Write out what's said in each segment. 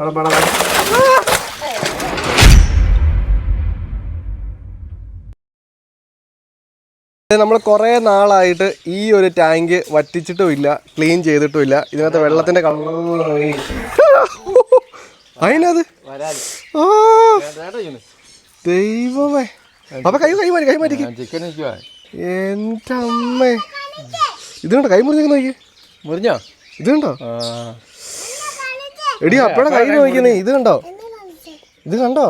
പടം പടം പടം. നമ്മൾ കുറേ നാളായിട്ട് ഈ ഒരു ടാങ്ക് വറ്റിച്ചിട്ടും ഇല്ല ക്ലീൻ ചെയ്തിട്ടും ഇല്ല ഇതിനകത്ത് വെള്ളത്തിന്റെ കളർ അതിനത് ദൈവമേ. അപ്പൊ കൈ കൈ മാറി കൈ നിൽക്കുവാ എന്റെ അമ്മേ. ഇത് കണ്ടോ കൈ മുറിഞ്ഞേക്ക് നോക്കി മുറിഞ്ഞോ? ഇതുണ്ടോ? എടി അപ്പഴാ കൈ നോക്കിക്കുന്നേ ഇത് കണ്ടോ? ഇത് കണ്ടോ?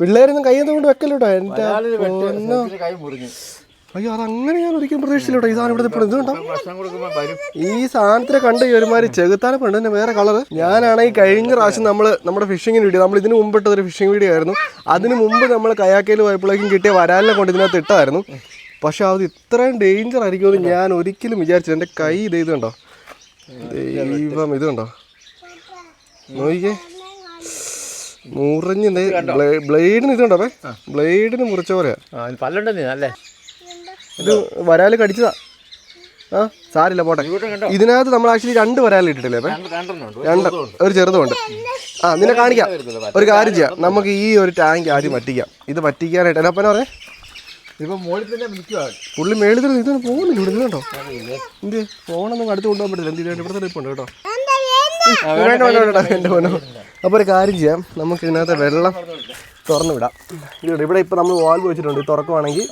പിള്ളേരൊന്നും കൈയൊന്നും കൊണ്ട് വെക്കല്ലോട്ടോ? എന്റെ പൊന്നോ. കൈ മുറിഞ്ഞു. അയ്യോ അത് അങ്ങനെ ഞാൻ ഒരിക്കലും പ്രതീക്ഷിച്ചില്ല ഈ സാധനം ഇവിടെ ഇപ്പോൾ ഇത് കണ്ടോ? ഭക്ഷണം കൊടുക്കുമ്പോ വരും. ഈ സാധനത്തിനെ കണ്ട് ഈ ഒരുമാതിരി ചെകുത്താനെ പെണ്ണ് തന്നെ വേറെ കളർ ഞാനാണെങ്കിൽ കഴിഞ്ഞ പ്രാവശ്യം നമ്മൾ നമ്മുടെ ഫിഷിങ്ങിന് വീഡിയോ നമ്മൾ ഇതിന് മുമ്പിട്ട ഒരു ഫിഷിംഗ് വീഡിയോ ആയിരുന്നു. അതിന് മുമ്പ് നമ്മൾ കയാക്കയിൽ പോയപ്പോഴേക്കും കിട്ടിയ വരാലിനെ കൊണ്ട് ഇതിനകത്ത് ഇട്ടായിരുന്നു. പക്ഷെ അത് ഇത്രയും ഡേഞ്ചർ ആയിരിക്കുമെന്ന് ഞാൻ ഒരിക്കലും വിചാരിച്ചില്ല. എന്റെ കൈ ഇത് ഇത് കണ്ടോ? ദൈവം ഇത് കണ്ടോ? നോക്കിക്കേ. മുറിഞ്ഞ് ബ്ലേഡിന് ഇത് കണ്ടോ അപ്പേ ബ്ലേഡിന് മുറിച്ച പോലെയാ. അല്ലേ? ഇത് വരാൽ കടിച്ചതാ. ആ സാരില്ല പോട്ടെ. ഇതിനകത്ത് നമ്മൾ ആക്ച്വലി രണ്ട് വരാൽ ഇട്ടിട്ടില്ലേ രണ്ട് ഒരു ചെറുതുണ്ട്. ആ നിന്നെ കാണിക്കാം. ഒരു കാര്യം ചെയ്യാം. നമുക്ക് ഈ ഒരു ടാങ്ക് ആദ്യം വറ്റിക്കാം. ഇത് വറ്റിക്കാനായിട്ട് മോളിൽ തന്നെ നിൽക്കുവാ. പുള്ളി മേളിൽ തന്നെ ഇതൊന്നും പോകുന്നില്ല ഇവിടെ കേട്ടോ എന്ത്? ഫോണൊന്നും അടുത്ത് കൊണ്ടുപോകാൻ പറ്റില്ല. എന്ത് ഇവിടെ തന്നെ ഇരിപ്പുണ്ട് കേട്ടോ. വേണ്ട വേണ്ട വേണ്ട എന്റെ പോനോ അപ്പോൾ ഒരു കാര്യം ചെയ്യാം. നമുക്ക് ഇതിനകത്ത് വെള്ളം തുറന്നു വിടാം ഇവിടെ ഇപ്പൊ ഇപ്പോൾ നമ്മൾ വാൽവ് വെച്ചിട്ടുണ്ട്. ഇത് തുറക്കുവാണെങ്കിൽ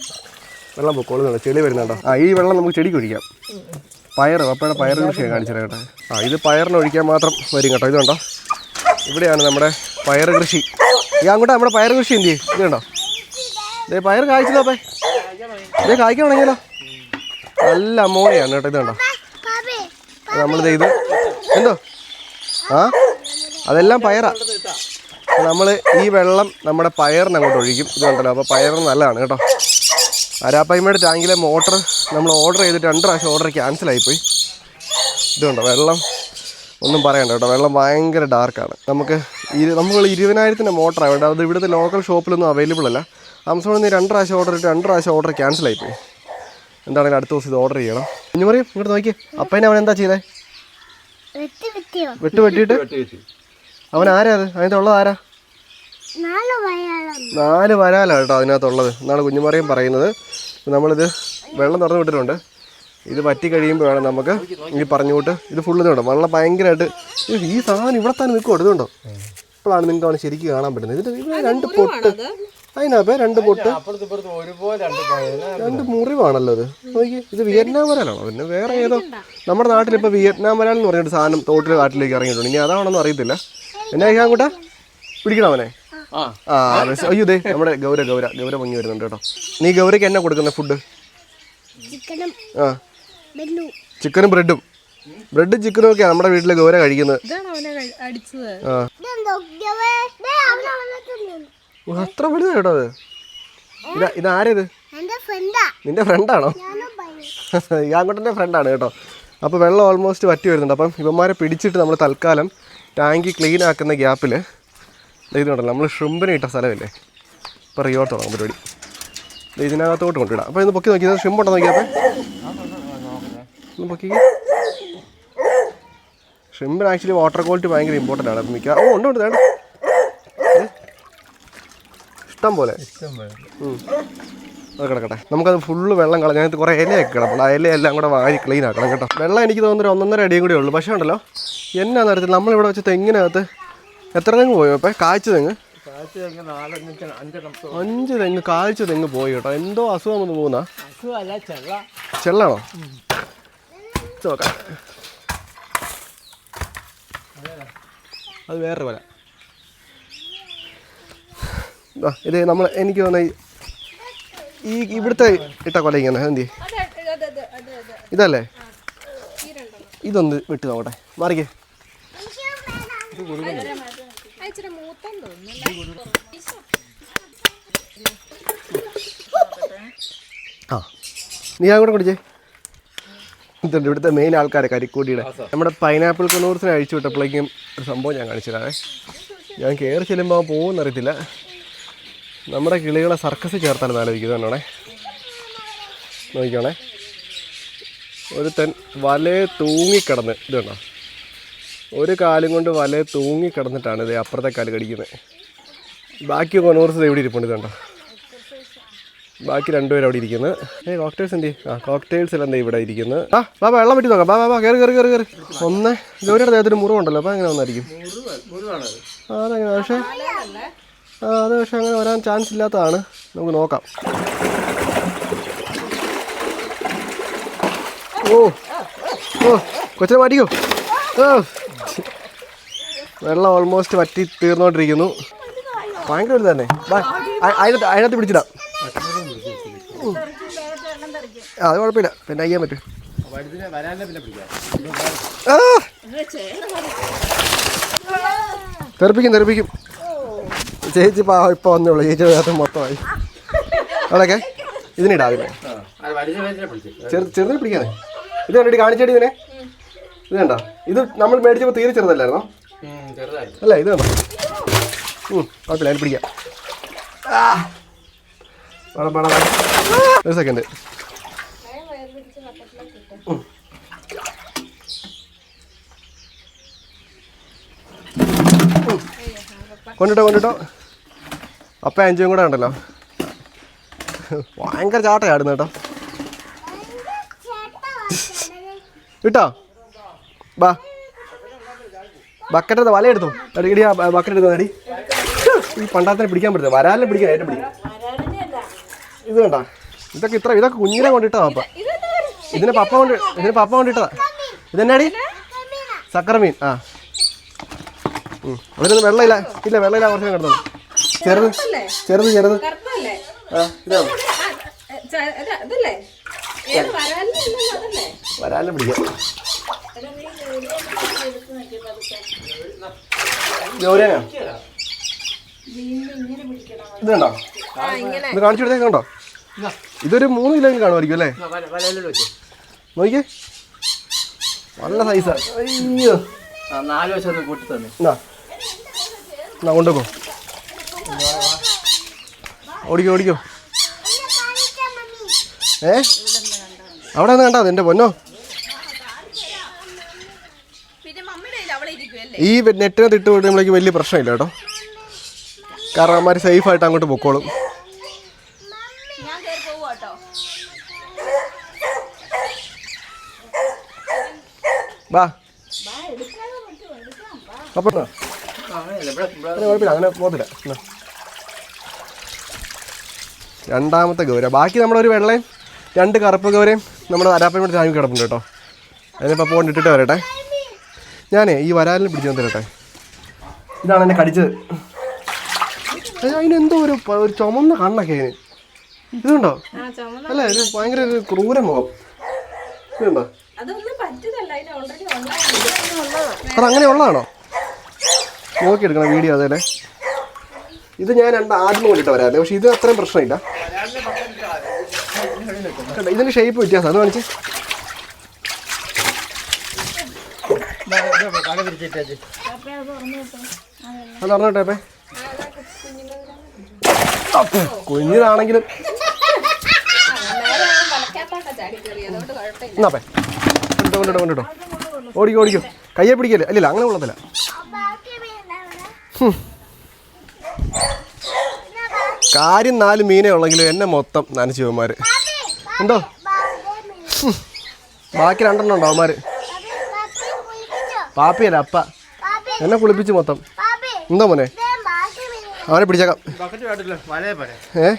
വെള്ളം പൊക്കോളുന്നുണ്ട് ചെളി വരുന്നുണ്ടോ? ആ ഈ വെള്ളം നമുക്ക് ചെടിക്ക് ഒഴിക്കാം. പയർ അപ്പോഴെ പയർ കൃഷിയാണ് കാണിച്ചത് കേട്ടോ. ആ ഇത് പയറിന് ഒഴിക്കാൻ മാത്രം വരും കേട്ടോ. ഇതുണ്ടോ? കണ്ടോ ഇവിടെയാണ് നമ്മുടെ പയർ കൃഷി. ഈ അങ്ങോട്ട് നമ്മുടെ പയർ കൃഷി എന്ത് ചെയ്യും? ഇതുണ്ടോ ഇതേ ദേ പയർ കായ്ച്ചതോ അപ്പേ? ഇതേ കായ്ക്കാൻ നല്ല അമോണിയാണ് കേട്ടോ. ഇതുണ്ടോ കണ്ടോ? നമ്മളിത് ഇത് എന്തോ? ആ? അതെല്ലാം പയറാ. നമ്മൾ ഈ വെള്ളം നമ്മുടെ പയറിന് അങ്ങോട്ട് ഒഴിക്കും. ഇത് കണ്ടല്ലോ അപ്പോൾ പയറ് നല്ലതാണ് കേട്ടോ. അരാപ്പയ്മയുടെ ടാങ്കിലെ മോട്ടർ നമ്മൾ ഓർഡർ ചെയ്തിട്ട് രണ്ട് പ്രാവശ്യം ഓർഡർ ക്യാൻസൽ ആയിപ്പോയി. ഇതുണ്ടോ വെള്ളം. ഒന്നും പറയണ്ട കേട്ടോ വെള്ളം ഭയങ്കര ഡാർക്കാണ് നമുക്ക് ഇരു നമ്മൾ ഇരുപതിനായിരത്തിന്റെ മോട്ടറാണ് വേണ്ട അത് ഇവിടുത്തെ ലോക്കൽ ഷോപ്പിലൊന്നും അവൈലബിൾ അല്ല. ആമസോണിൽ നിന്ന് രണ്ട് പ്രാവശ്യം ഓർഡർ ഇട്ട് രണ്ട് പ്രാവശ്യം ഓർഡർ ക്യാൻസൽ ആയിപ്പോയി. എന്താണെങ്കിലും അടുത്ത ദിവസം ഇത് ഓർഡർ ചെയ്യണം. ഇനി പറയും ഇങ്ങോട്ട് നോക്കിയേ. അപ്പനെ അവൻ എന്താ ചെയ്തേ? വെട്ടി വെട്ടിയോ? വെട്ട് വെട്ടിയിട്ട്? അവൻ ആരാ അത്? അതിനകത്ത് ഉള്ളത് ആരാ? നാല് വരാലാണ് കേട്ടോ അതിനകത്തുള്ളത്. എന്നാണ് കുഞ്ഞുമറിയും പറയുന്നത്. നമ്മളിത് വെള്ളം തുറന്നു വിട്ടിട്ടുണ്ട്. ഇത് വറ്റി കഴിയുമ്പോൾ വേണം നമുക്ക് ഈ പറഞ്ഞുകൊണ്ട് ഇത് ഫുള്ള് ഇതുണ്ടോ വെള്ളം ഭയങ്കരമായിട്ട് ഈ സാധനം ഇവിടെ തന്നെ നിൽക്കും ഇതുണ്ടോ ഇപ്പോഴാണ് നിങ്ങൾക്ക് അവനെ ശരിക്കും കാണാൻ പറ്റുന്നത്. ഇതിന്റെ രണ്ട് പൊട്ട് അതിനകത്ത് രണ്ട് പൊട്ട്. രണ്ട് മുറിവാണല്ലോ അത് നോക്കി ഇത് വിയറ്റ്നാം വരാലാണോ? പിന്നെ വേറെ ഏതോ നമ്മുടെ നാട്ടിൽ ഇപ്പോൾ വിയറ്റ്നാം വരാൽ എന്ന് പറഞ്ഞൊരു സാധനം തോട്ടിൽ കാട്ടിലേക്ക് ഇറങ്ങിയിട്ടുണ്ട്. ഇനി അതാണെന്ന് അറിയത്തില്ല. എന്നാ ചെയ്യാൻ കൂട്ടാ പിടിക്കണം അവനെ? ആ. ആ അയ്യോ ദേ നമ്മുടെ ഗൗര ഗൗര ഗൗര പൊങ്ങി വരുന്നുണ്ട് കേട്ടോ. നീ ഗൗരയ്ക്ക് എന്നാ കൊടുക്കുന്ന ഫുഡ്? ചിക്കനും ആ. ചിക്കനും ബ്രെഡും. ബ്രെഡും ചിക്കനും ഒക്കെയാണ് നമ്മുടെ വീട്ടിലെ ഗൗര കഴിക്കുന്നത്. ആ. അത്ര വലുതാ കേട്ടോ അത്? ഇതാ ഇതാരത്? നിന്റെ ഫ്രണ്ടാണോ ഇയാങ്കോട്ടന്റെ ഫ്രണ്ടാണ് കേട്ടോ. അപ്പോൾ വെള്ളം ഓൾമോസ്റ്റ് വറ്റി വരുന്നുണ്ട്. അപ്പം ഇവന്മാരെ പിടിച്ചിട്ട് നമ്മൾ തൽക്കാലം ടാങ്കി ക്ലീൻ ആക്കുന്ന ഗ്യാപ്പിൽ ഇതുണ്ടല്ലോ നമ്മൾ ഷ്രിമ്പിന് ഇട്ട സ്ഥലമില്ലേ? ഇപ്പോൾ റിയോട്ട് തുടങ്ങും പരിപാടി. ഇതിനകത്തോട്ട് കൊണ്ടിടാം അപ്പോൾ ഇന്ന് പൊക്കി നോക്കി. ഷ്രിമ്പ് ഉണ്ടോ നോക്കിയപ്പോൾ ഒന്ന് പൊക്കി. ഷ്രിമ്പിന് ആക്ച്വലി വാട്ടർ ക്വാളിറ്റി ഭയങ്കര ഇമ്പോർട്ടന്റ് ആണ്. അപ്പം മിക്ക ഓ ഉണ്ട് ഉണ്ട് വേണ്ട. ഇഷ്ടം പോലെ. അത് കിടക്കട്ടെ. നമുക്കത് ഫുള്ള് വെള്ളം കളഞ്ഞ അതിനകത്ത് കുറേ ഇലയൊക്കെ കിടപ്പുണ്ട്. ആ ഇലയെല്ലാം കൂടെ വാരി ക്ലീൻ ആക്കണം കേട്ടോ. വെള്ളം എനിക്ക് തോന്നുന്നൊരു ഒന്നൊന്നര അടിയും കൂടെ ഉള്ളൂ. പക്ഷേ ഉണ്ടല്ലോ എന്നാ നേരത്തിൽ നമ്മളിവിടെ വെച്ച് തെങ്ങിനകത്ത് എത്ര തെങ്ങ് പോയോ അപ്പം കാഴ്ച തെങ്ങ്? അഞ്ച് തെങ്ങ് കാഴ്ച തെങ്ങ് പോയി കേട്ടോ. എന്തോ അസുഖം ഒന്ന് പോകുന്ന? ചെള്ളാണോ? നോക്കാം. അത് വേറെ പോലെ ഇത് നമ്മൾ എനിക്ക് തോന്നുന്ന ഈ- ഈ ഇവിടുത്തെ ഇട്ട കൊല ഇങ്ങനെ എന്തി അതെ അതെ അതെ അതെ അതെ ഇതല്ലേ? ഇതൊന്ന് വിട്ട് നോക്കട്ടെ. മാറിക്കേ. ആ നീ ആ നീ അങ്ങോട്ട് കുടിച്ചേ. ഇതുണ്ട് ഇവിടുത്തെ മെയിൻ ആൾക്കാരെ കരിക്കൂടിയുടെ. നമ്മുടെ പൈനാപ്പിൾ കൊന്നൂർസിനെ അഴിച്ചു വിട്ടപ്പോഴേക്കും ഒരു സംഭവം ഞാൻ കാണിച്ചതാവേ ഞാൻ കയറി ചെല്ലുമ്പോൾ പോകുമെന്നറിയത്തില്ല നമ്മുടെ കിളികളെ സർക്കസ് ചേർത്താണ് ആലോചിക്കുന്നത് കണ്ടോണേ നോക്കിക്കോണേ. തെൻ വലയെ തൂങ്ങിക്കിടന്ന് ഇത് കണ്ടോ? ഒരു കാലും കൊണ്ട് വല തൂങ്ങി കിടന്നിട്ടാണ് ഇത് അപ്പുറത്തെ കാൽ കടിക്കുന്നത്. ബാക്കി കൊനൂർസ് ഇവിടെ ഇരിപ്പുണ്ട് ഇതുണ്ടോ ബാക്കി രണ്ടുപേരും അവിടെ ഇരിക്കുന്നത് ഏ കോക്ടെയിൽസ് എന്തി ആ കോക്ടെയിൽസ് എല്ലാം ദേ ഇവിടെ ഇരിക്കുന്നു. ആ ബാ ബാ, വെള്ളം പറ്റി നോക്കാം. ബാ ബാ ബാ കയറി കയറി കയറി കയറി ഒന്ന് ഗൗരിയുടെ ദേഹത്തിന് മുറിവുണ്ടല്ലോ അപ്പോൾ അങ്ങനെ വന്നായിരിക്കും. ആ അതെങ്ങനെ? പക്ഷേ അത് പക്ഷേ അങ്ങനെ വരാൻ ചാൻസ് ഇല്ലാത്തതാണ്. നമുക്ക് നോക്കാം. ഓ ഓ കൊച്ചിനെ മാറ്റിക്കോ. ഓ. വെള്ളം ഓൾമോസ്റ്റ് വറ്റി തീർന്നുകൊണ്ടിരിക്കുന്നു ഭയങ്കര ഒരു തന്നെ അതിനകത്ത് അതിനകത്ത് പിടിച്ചിടാം. അത് കുഴപ്പമില്ല. പിന്നെ അയ്യാൻ പറ്റും. തെറിപ്പിക്കും തെറിപ്പിക്കും. ചേച്ചി പാവ ഇപ്പൊ വന്നുള്ളു ചേച്ചി വേറെ മൊത്തമായി. അവിടെയൊക്കെ? ഇതിനിടാ അതിനെ അത് വഴുതിനെ വഴുതിനെ പിടിച്ചു. ചെറു ചെറുതിനെ പിടിക്കാനേ. ഇത് കണ്ടിട്ട് കാണിച്ചേടി ഇതിനെ? ഇത് കണ്ടോ? ഇത് നമ്മൾ മേടിച്ചപ്പോൾ തീരെ ചെറുതല്ലായിരുന്നോ? അല്ല ഇത് കണ്ടോ? കുഴപ്പമില്ല പിടിക്കാം. ഒരു സെക്കൻഡ് കൊണ്ടിട്ടോ കൊണ്ടിട്ടോ? അപ്പ അഞ്ചും കൂടെ ഉണ്ടല്ലോ. ഭയങ്കര ചാട്ടയാടുന്നു കേട്ടോ. കിട്ടോ ബാ. ബക്കറ്റ് വല എടുത്തു? അടിക്കടി ആ ബക്കറ്റ് എടുത്തു അടി ഈ പണ്ടാത്തിനെ പിടിക്കാൻ പറ്റില്ല വരാലിനെ പിടിക്കാൻ ഏറ്റവും പിടിക്കും. ഇത് വേണ്ട ഇതൊക്കെ ഇത്ര ഇതൊക്കെ കുഞ്ഞിനെ കൊണ്ടിട്ടാ പപ്പ. ഇതിന് പപ്പ കൊണ്ട് ഇതിന് പപ്പ കൊണ്ടിട്ടതാ. ഇതെന്നാടി സക്കര മീൻ ആ. അതിനൊന്നും വെള്ളമില്ല. ഇല്ല വെള്ളമില്ല കുറച്ച് കിടന്നു ചെറുത് ചെറുത് ചെറുത്. വരാലും പിടിക്കാം. ഗൗരനാ ഇതുണ്ടോ? ഇത് കാണിച്ചു കൊടുത്തേ കണ്ടോ? ഇതൊരു മൂന്ന് കിലോ കാണുമായിരിക്കും അല്ലേ? നോക്കിയേ. നല്ല സൈസാണ് അയ്യോ. നാല് വശം കൂട്ടി തന്നെ. എന്നാ എന്നാ കൊണ്ടുപോ ഓടിക്കോ ഓടിക്കോ. ഏ? അവിടെ നിന്ന് കണ്ടാ എന്റെ പൊന്നോ. ഈ നെറ്റിനകത്ത് ഇട്ട് വിടുമ്പോഴേക്ക് വലിയ പ്രശ്നമില്ല കേട്ടോ. കാരണം അവന്മാർ സേഫായിട്ട് അങ്ങോട്ട് പൊക്കോളും. വാ അപ്പം അങ്ങനെ കുഴപ്പമില്ല അങ്ങനെ പോകത്തില്ല. രണ്ടാമത്തെ ഗൗര. ബാക്കി നമ്മളൊരു വെള്ളയും രണ്ട് കറുപ്പ് ഗൗരയും നമ്മുടെ അരാപ്പൻ കൂടെ താങ്ങി കിടപ്പുണ്ട് കേട്ടോ. അതിനിപ്പോൾ പോകണ്ട് ഇട്ടിട്ട് വരട്ടെ. ഞാനേ ഈ വരാലിനെ പിടിച്ചു തരട്ടെ. ഇതാണ് എന്നെ കടിച്ചത്. അതിനെന്തോ ഒരു ഒരു ചുമന്ന കണ്ണൊക്കെ അതിന്. ഇതുണ്ടോ? അല്ല ഒരു ഭയങ്കര ഒരു ക്രൂര മുഖം. ഇതുണ്ടോ? അത് അങ്ങനെ ഉള്ളതാണോ നോക്കിയെടുക്കണം വീഡിയോ അതേലെ. ഇത് ഞാൻ രണ്ട് ആദ്യം കൊണ്ടിട്ട് വരാറില്ല പക്ഷെ ഇത് അത്രയും പ്രശ്നമില്ല. കണ്ടോ, ഇതിന്റെ ഷേപ്പ് വ്യത്യാസം. അത് കാണിച്ച്. അത് അറിഞ്ഞോട്ടെ അപ്പേ. കുഞ്ഞിനാണെങ്കിലും എന്നാപ്പേ കൊണ്ടിട്ടോ കൊണ്ടിട്ടോ കൊണ്ടിട്ടോ. ഓടിക്കോ ഓടിക്കോ. കയ്യെ പിടിക്കല്ലേ? അല്ലല്ല അങ്ങനെ കൊള്ളത്തില്ല. കാര്യം നാല് മീനേ ഉള്ളെങ്കിലും എന്നെ മൊത്തം നനച്ചു അവന്മാർ ഉണ്ടോ? ബാക്കി രണ്ടെണ്ണം ഉണ്ടോ അവന്മാര്? പാപ്പിയല്ല അപ്പ? എന്നെ കുളിപ്പിച്ച് മൊത്തം. എന്തോ മോനെ? അവനെ പിടിച്ചേക്കാം. ഏ?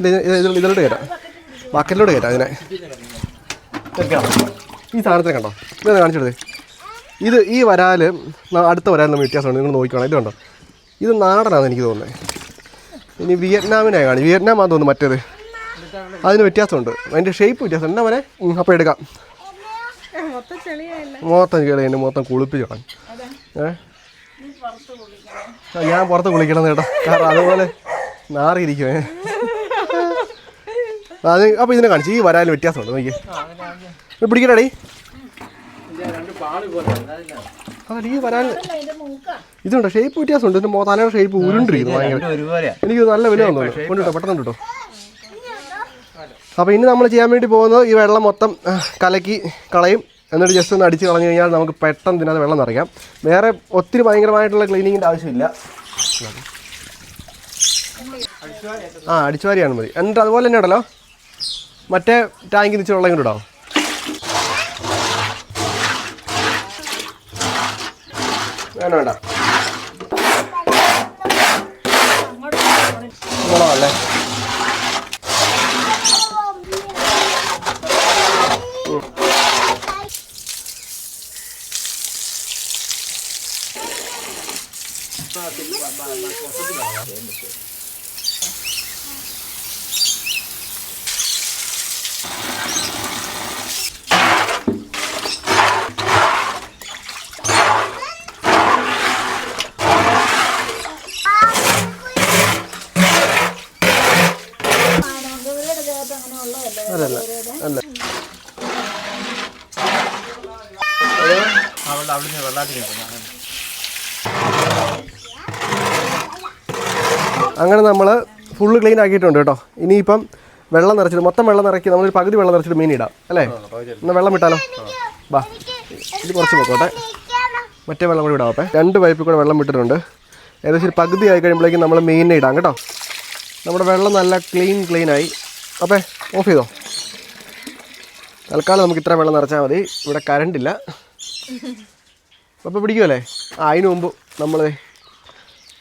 ഇതിലോട്ട് കയറ്റാം. ബക്കറ്റിലോട്ട് കയറ്റാം അതിനെ. ഈ സാധനത്തിനെ കണ്ടോ? ഇതൊന്ന് കാണിച്ചെടുത്തേ ഇത് ഈ വരാൽ അടുത്ത വരാൽ നമ്മൾ വ്യത്യാസമുണ്ട്. നിങ്ങൾ നോക്കിക്കോണം. ഇത് കണ്ടോ? ഇത് നാടനാണെന്ന് എനിക്ക് തോന്നുന്നത് ഇനി വിയറ്റ്നാമിനായി കാണും. വിയറ്റ്നാമാന്ന് തോന്നുന്നു മറ്റേത്. അതിന് വ്യത്യാസമുണ്ട്. അതിന്റെ ഷേപ്പ് വ്യത്യാസം എന്നാ മോനെ? അപ്പം എടുക്കാം. മൊത്തം ചെളി എന്റെ മൊത്തം കുളിപ്പിച്ച് കാണും ഏ? ഞാൻ പുറത്ത് കുളിക്കണം കേട്ടോ. കാരണം അതുപോലെ നാറിയിരിക്കുമേ അത് അപ്പോൾ ഇതിനെ കാണിച്ചു. ഈ വരാനും വ്യത്യാസമുണ്ട്. നോക്കിയേ. പിടിക്കണടി രണ്ട് പോലെ അതല്ല. ഈ വരാൻ ഇതുണ്ട്? ഷേപ്പ് വ്യത്യാസമുണ്ട്. ഇതിന്റെ തലയുടെ ഷേപ്പ് ഉരുണ്ടിരിക്കുന്നു ഭയങ്കര. എനിക്ക് നല്ല വില തോന്നുന്നു കൊണ്ടുട്ടോ പെട്ടെന്ന് കിട്ടോ. അപ്പോൾ ഇനി നമ്മൾ ചെയ്യാൻ വേണ്ടി പോകുന്നത് ഈ വെള്ളം മൊത്തം കലക്കി കളയും. എന്നിട്ട് ജസ്റ്റ് ഒന്ന് അടിച്ച് കളഞ്ഞു കഴിഞ്ഞാൽ നമുക്ക് പെട്ടെന്ന് ഇതിനകത്ത് വെള്ളം നിറയ്ക്കാം. വേറെ ഒത്തിരി ഭയങ്കരമായിട്ടുള്ള ക്ലീനിങ്ങിന്റെ ആവശ്യമില്ല. ആ അടിച്ചുവാരിയാണ് മതി. എന്നിട്ട് അതുപോലെ തന്നെ ഉണ്ടല്ലോ മറ്റേ ടാങ്കിൽ നിച്ച് വെള്ളം കൂടെ ഇടാം വേണ്ട. മുളകല്ലേ വെള്ളമല്ലേ അതല്ല അല്ല അവിടെ അവിടുന്ന് വെള്ളാട്ടിൽ കിടന്നു അങ്ങനെ നമ്മൾ ഫുള്ള് ക്ലീൻ ആക്കിയിട്ടുണ്ട് കേട്ടോ. ഇനിയിപ്പം വെള്ളം നിറച്ചിട്ട് മൊത്തം വെള്ളം നിറക്കി നമ്മളൊരു പകുതി വെള്ളം നിറച്ചിട്ട് മീൻ ഇടാം അല്ലേ? എന്നാൽ വെള്ളം വിട്ടാലോ ബാ ഇത് കുറച്ച് പോക്കോട്ടെ. മറ്റേ വെള്ളം കൂടി വിടാവട്ടെ രണ്ട് പൈപ്പിൽ കൂടെ വെള്ളം വിട്ടിട്ടുണ്ട്. ഏകദേശം ഒരു പകുതി ആയി കഴിയുമ്പോഴേക്കും നമ്മൾ മീനിനെ ഇടാം കേട്ടോ. നമ്മുടെ വെള്ളം നല്ല ക്ലീൻ ക്ലീൻ ആയി. അപ്പേ ഓഫ് ചെയ്തോ? തൽക്കാലം നമുക്ക് ഇത്ര വെള്ളം നിറച്ചാൽ മതി. ഇവിടെ കറണ്ട് ഇല്ല. അപ്പോൾ പിടിക്കുമല്ലേ ആ അതിന് മുമ്പ് നമ്മൾ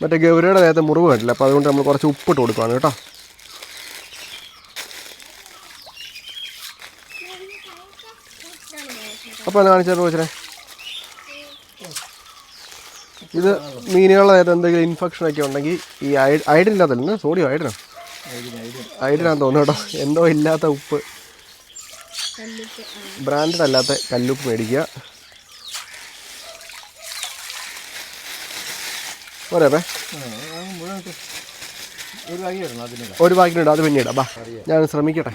മറ്റേ ഗൗരിയുടെ നേരത്തെ മുറിവ് കണ്ടില്ല അപ്പോൾ അതുകൊണ്ട് നമ്മൾ കുറച്ച് ഉപ്പിട്ട് കൊടുക്കുകയാണ് കേട്ടോ. അപ്പോൾ ഒന്ന് കാണിച്ചാൽ ചോദിച്ചേ ഇത് മീനുകളുടെ നേരത്തെ എന്തെങ്കിലും ഇൻഫെക്ഷൻ ഒക്കെ ഉണ്ടെങ്കിൽ ഈ ഐഡിൻ ഇല്ലാത്തല്ല സോഡിയോ ഐഡിനോ? ഐഡിനാന്ന് തോന്നുന്നു കേട്ടോ. എന്തോ ഇല്ലാത്ത ഉപ്പ്. ബ്രാൻഡഡ് അല്ലാത്ത കല്ലുപ്പ് മേടിക്കുക. പോരേ ഒരു ബാക്കിനുണ്ട് അത് പിന്നെ ഇടാം ബാ ഞാൻ ശ്രമിക്കട്ടെ.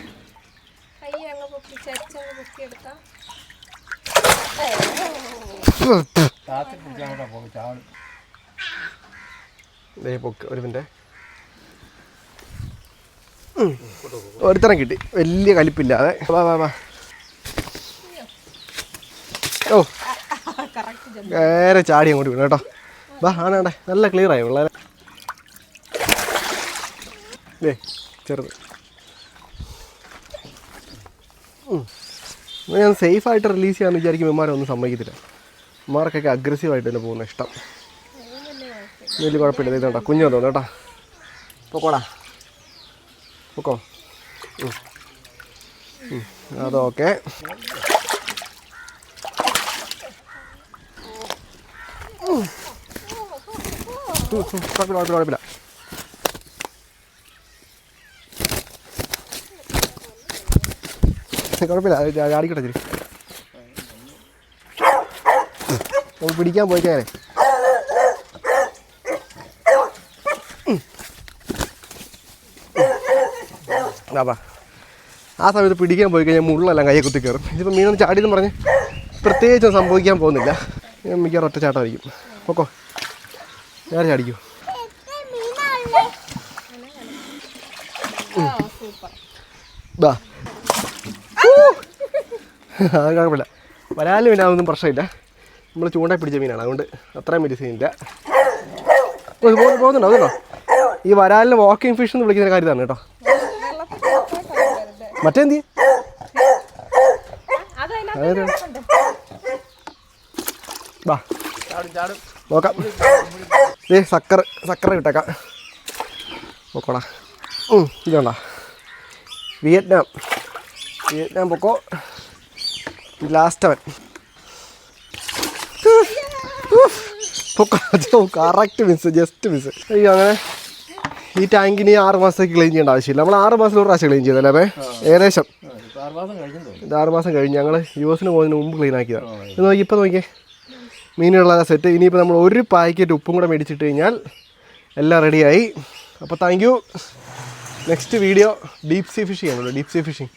ഒരു മിനിറ്റ്. ഒരുത്തരം കിട്ടി. വലിയ കലിപ്പില്ലാതെ. വാ വാ വാ ഓ. നേരെ ചാടി അങ്ങോട്ട് വീണു കേട്ടോ. വാ ആണേ നല്ല ക്ലിയർ ആയി പിള്ളേരെ ഏ ചെറുത്. ഞാൻ സേഫായിട്ട് റിലീസ് ചെയ്യാമെന്ന് വിചാരിക്കും ഇമാരൊന്നും സമ്മതിക്കത്തില്ല. ഇമാർക്കൊക്കെ അഗ്രസീവായിട്ട് തന്നെ പോകുന്ന ഇഷ്ടം. വലിയ കുഴപ്പമില്ല. ഇത് കേട്ടോ കുഞ്ഞു തോന്നുന്നു കേട്ടോ. പൊക്കോടാ. പൊക്കോ. അതൊക്കെ. ഉം. കുഴപ്പമില്ല കുഴപ്പമില്ല കുഴപ്പമില്ല കുഴപ്പമില്ല ചാടിക്കട്ടെ ഇച്ചിരി നമുക്ക് പിടിക്കാൻ പോയി കഴിഞ്ഞാലേ അതാ ആ സമയത്ത് പിടിക്കാൻ പോയി കഴിഞ്ഞാൽ മുള്ളെല്ലാം കയ്യെ കുത്തി കയറും ഇതിപ്പോൾ മീനൊന്ന് ചാടിയെന്ന് പറഞ്ഞ് പ്രത്യേകിച്ചൊന്നും സംഭവിക്കാൻ പോകുന്നില്ല. മിക്കവാറും ഒറ്റ ചാട്ടമായിരിക്കും നേരെ ചാടിക്കൂ. ബാ അത് കുഴപ്പമില്ല. വരാലും പിന്നെ അതൊന്നും പ്രശ്നമില്ല. നമ്മൾ ചൂണ്ട പിടിച്ച മീനാണ്. അതുകൊണ്ട് അത്രയും വലിയ സീനില്ല. പോകുന്നുണ്ടോ? അതുണ്ടോ? ഈ വരാലിന് വാക്കിംഗ് ഫിഷ് എന്ന് വിളിക്കുന്ന കാര്യമാണ് തന്നെ കേട്ടോ. മറ്റേന്തി? അതല്ല ബാ. ചാടും ചാടും. നോക്കാം. ഏ സക്കർ സക്കർ കിട്ടേക്കാം നോക്കോടാ ഇതുണ്ടാ വിയറ്റ്നാം. വിയറ്റ്നാം പൊക്കോ. ലാസ്റ്റ് അവൻ പൊക്കോ കറക്റ്റ് മിസ് ജസ്റ്റ് മിസ് അയ്യോ അങ്ങനെ. ഈ ടാങ്കിന് ആറ് മാസത്തേക്ക് ക്ലീൻ ചെയ്യേണ്ട ആവശ്യമില്ല. നമ്മൾ ആറ് മാസം ഒരു പ്രാവശ്യം ക്ലീൻ ചെയ്തല്ലേ അപ്പേ? ഏകദേശം. ഇത് ആറ് മാസം കഴിഞ്ഞ് ഞങ്ങൾ യു എസിന് പോകുന്നതിന് മുമ്പ് ക്ലീൻ ആക്കിയതാണ് ഇത് നോക്കി ഇപ്പം നോക്കിയേ. മീനുള്ള സെറ്റ് ഇനിയിപ്പോൾ നമ്മൾ ഒരു പാക്കറ്റ് ഉപ്പും കൂടെ മേടിച്ചിട്ട് കഴിഞ്ഞാൽ എല്ലാം റെഡിയായി അപ്പോൾ thank next video deep sea fishing ആണല്ലോ ഡീപ് സീ ഫിഷിംഗ്